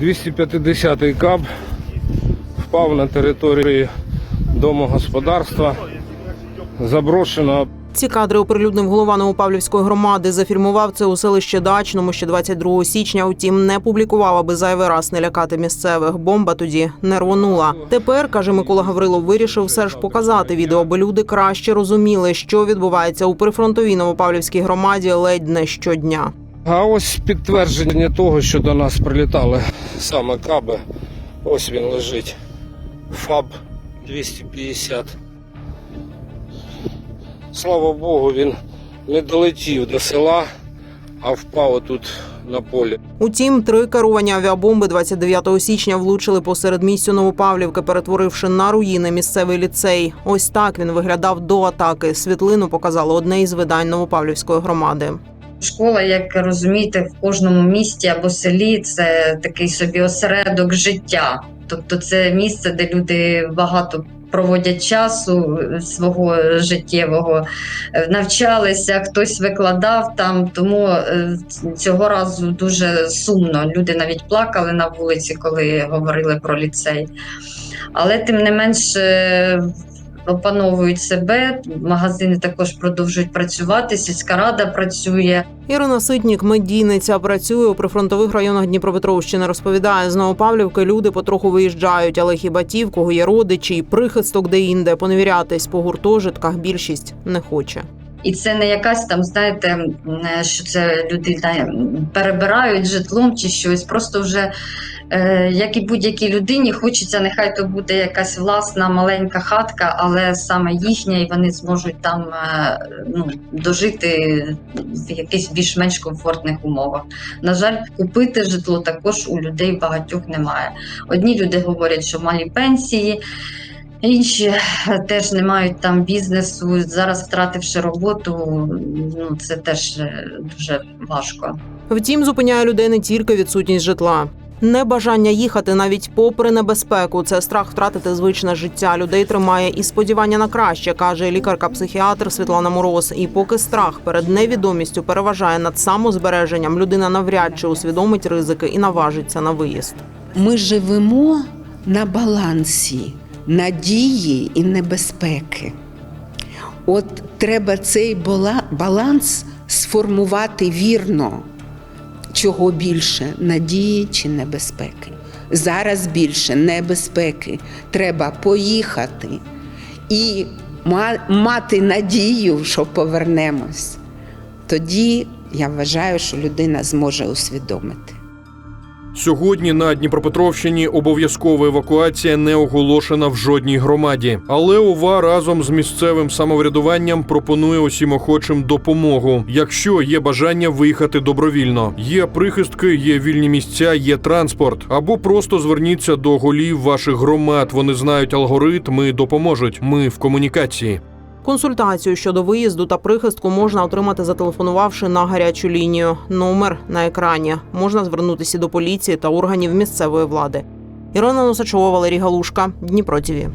250-й каб впав на території домогосподарства. Заброшено. Ці кадри оприлюднив голова Новопавлівської громади. Зафільмував це у селищі Дачному ще 22 січня. Утім, не публікував, аби зайвий раз не лякати місцевих. Бомба тоді не рвонула. Тепер каже Микола Гаврилов, вирішив все ж показати відео, аби люди краще розуміли, що відбувається у прифронтовій Новопавлівській громаді ледь не щодня. А ось підтвердження того, що до нас прилітали саме каби. Ось він лежить. ФАБ 250. Слава Богу, він не долетів до села, а впав тут на полі. Утім, три керовані авіабомби 29 січня влучили посеред місцю Новопавлівки, перетворивши на руїни місцевий ліцей. Ось так він виглядав до атаки. Світлину показало одне із видань Новопавлівської громади. Школа, як розумієте, в кожному місті або селі це такий собі осередок життя. Тобто, це місце, де люди багато проводять часу свого життєвого, е, навчалися, хтось викладав там. Тому е, цього разу дуже сумно. Люди навіть плакали на вулиці, коли говорили про ліцей. Але тим не менш. Е, Опановують себе, магазини також продовжують працювати. Сільська рада працює. Ірина Ситнік, медійниця, працює у прифронтових районах Дніпропетровщини. Розповідає, з Новопавлівки люди потроху виїжджають, але хіба ті, в кого є родичі, і прихисток де-інде, поневірятись по гуртожитках більшість не хоче. І це не якась там, знаєте, що це люди перебирають житлом чи щось. Просто вже е, як і будь-якій людині, хочеться, нехай то буде якась власна маленька хатка, але саме їхня, і вони зможуть там е, ну, дожити в якихось більш-менш комфортних умовах. На жаль, купити житло також у людей багатьох немає. Одні люди говорять, що малі пенсії. Інші теж не мають там бізнесу. Зараз втративши роботу, ну це теж е, дуже важко. Втім, зупиняє людей не тільки відсутність житла. Небажання їхати навіть попри небезпеку. Це страх втратити звичне життя. Людей тримає і сподівання на краще, каже лікарка-психіатр Світлана Мороз. І поки страх перед невідомістю переважає над самозбереженням, людина навряд чи усвідомить ризики і наважиться на виїзд. Ми живемо на балансі надії і небезпеки. От треба цей баланс сформувати вірно, чого більше надії чи небезпеки. Зараз більше небезпеки. Треба поїхати і мати надію, що повернемось. Тоді я вважаю, що людина зможе усвідомити. Сьогодні на Дніпропетровщині обов'язкова евакуація не оголошена в жодній громаді. Але ОВА разом з місцевим самоврядуванням пропонує усім охочим допомогу, якщо є бажання виїхати добровільно. Є прихистки, є вільні місця, є транспорт. Або просто зверніться до голів ваших громад. Вони знають алгоритм і допоможуть. Ми в комунікації. Консультацію щодо виїзду та прихистку можна отримати, зателефонувавши на гарячу лінію. Номер на екрані. Можна звернутися до поліції та органів місцевої влади. Ірина Носачова, Валерій Галушка, Дніпро ТІВІ.